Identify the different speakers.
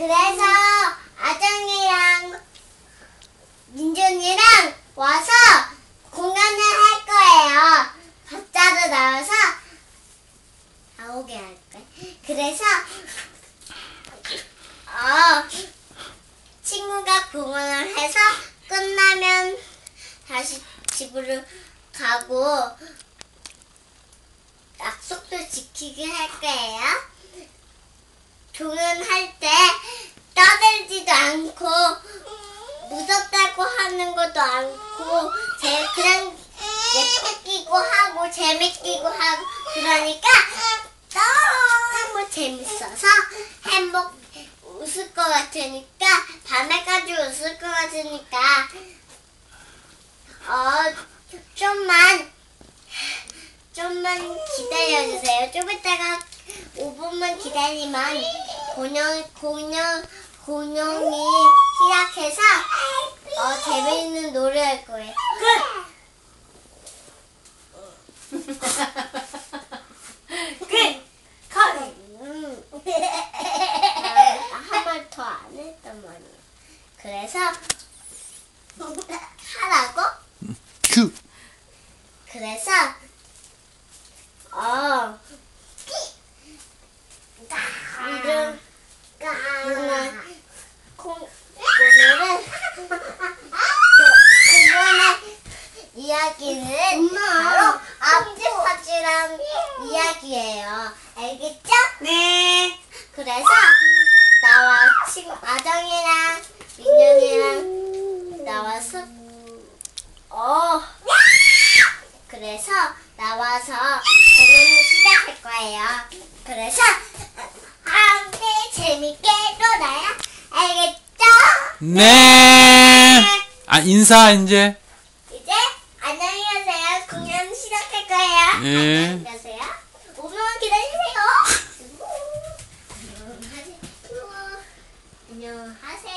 Speaker 1: 네.
Speaker 2: 그래서 아정이랑 민준이랑 와서 공연을 할 거예요. 각자로 나와서 나오게 할 거예요. 그래서 어 친구가 공연을 해서 끝나면 다시 집으로 가고 약속도 지키게 할 거예요. 공연할 때 떠들지도 않고 무섭다고 하는 것도 않고 제 그냥 예쁘기고 하고 재밌기고 하고 그러니까 너무 재밌어서 행복 웃을 것 같으니까 밤에까지 웃을 것 같으니까 어 좀만 좀만 기다려주세요. 좀 이따가 5분만 기다리면 공연 공연 공연이 시작해서 어 재미있는 노래 할 거예요.
Speaker 3: 끝! 컷!
Speaker 2: 음. 한말 더 안 했단 말이야. 그래서 하라고?
Speaker 1: 큐.
Speaker 2: 그래서 어 이런 오늘 콩 오늘은 이번에 이야기는 바로 앞집사지랑 이야기예요. 알겠죠?
Speaker 3: 네.
Speaker 2: 그래서 나와 친구 아정이랑 민현이랑 나와서 어 그래서 나와서 공연을 시작할 거예요. 그래서 함께 재밌게 놀아요. 알겠죠?
Speaker 1: 네. 아 인사 이제.
Speaker 2: 예. 안녕하세요. 5분만 기다리세요. 안녕하세요.